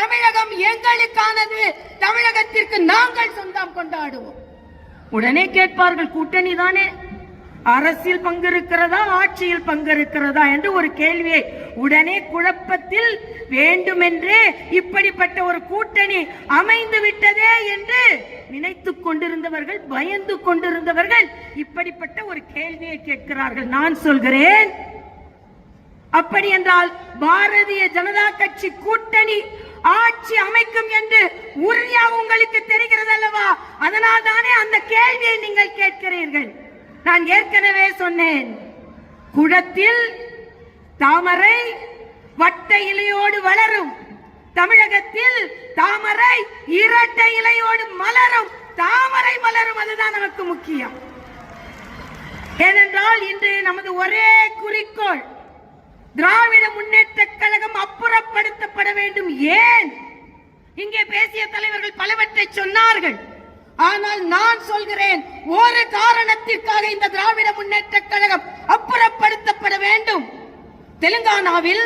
தமிழகம் எங்களுக்கானது. தமிழகத்திற்கு நாங்கள் சொந்தம் கொண்டாடுவோம். உடனே கேட்பார்கள் கூட்டணி தானே? அரசியல் பங்கு இருக்கிறதா ஆட்சியில் பங்கு இருக்கிறதா என்று ஒரு கேள்வியை உடனே குழப்பத்தில் வேண்டுமென்றே இப்படிப்பட்ட ஒரு கூட்டணி அமைந்து விட்டதே என்று நினைத்து கொண்டிருந்தவர்கள் பயந்து கொண்டிருந்தவர்கள் இப்படிப்பட்ட ஒரு கேள்வியை கேட்கிறார்கள். நான் சொல்கிறேன் அப்படி என்றால் பாரதிய ஜனதா கட்சி கூட்டணி ஆட்சி அமைக்கும் என்று உறுதியா உங்களுக்கு தெரிகிறது அல்லவா அதனால் தானே அந்த கேள்வியை நீங்கள் கேட்கிறீர்கள். நான் ஏற்கனவே சொன்னேன். குடத்தில் தாமரை வட்ட இலையோடு வளரும். தமிழகத்தில் தாமரை இரட்டை இலையோடு மலரும். தாமரை மலரும் அதுதான் நமக்கு முக்கியம். ஏனென்றால் இன்று நமது ஒரே குறிக்கோள் திராவிட முன்னேற்ற கழகம் அப்புறப்படுத்த வேண்டும் ஏன்? இங்கே பேசிய தலைவர்கள் பலவற்றை சொன்னார்கள். ஆனால் நான் சொல்கிறேன் ஒரு காரணத்திற்காக இந்த திராவிட முன்னேற்ற கழகம் அப்புறப்படுத்தப்பட வேண்டும். தெலுங்கானாவில்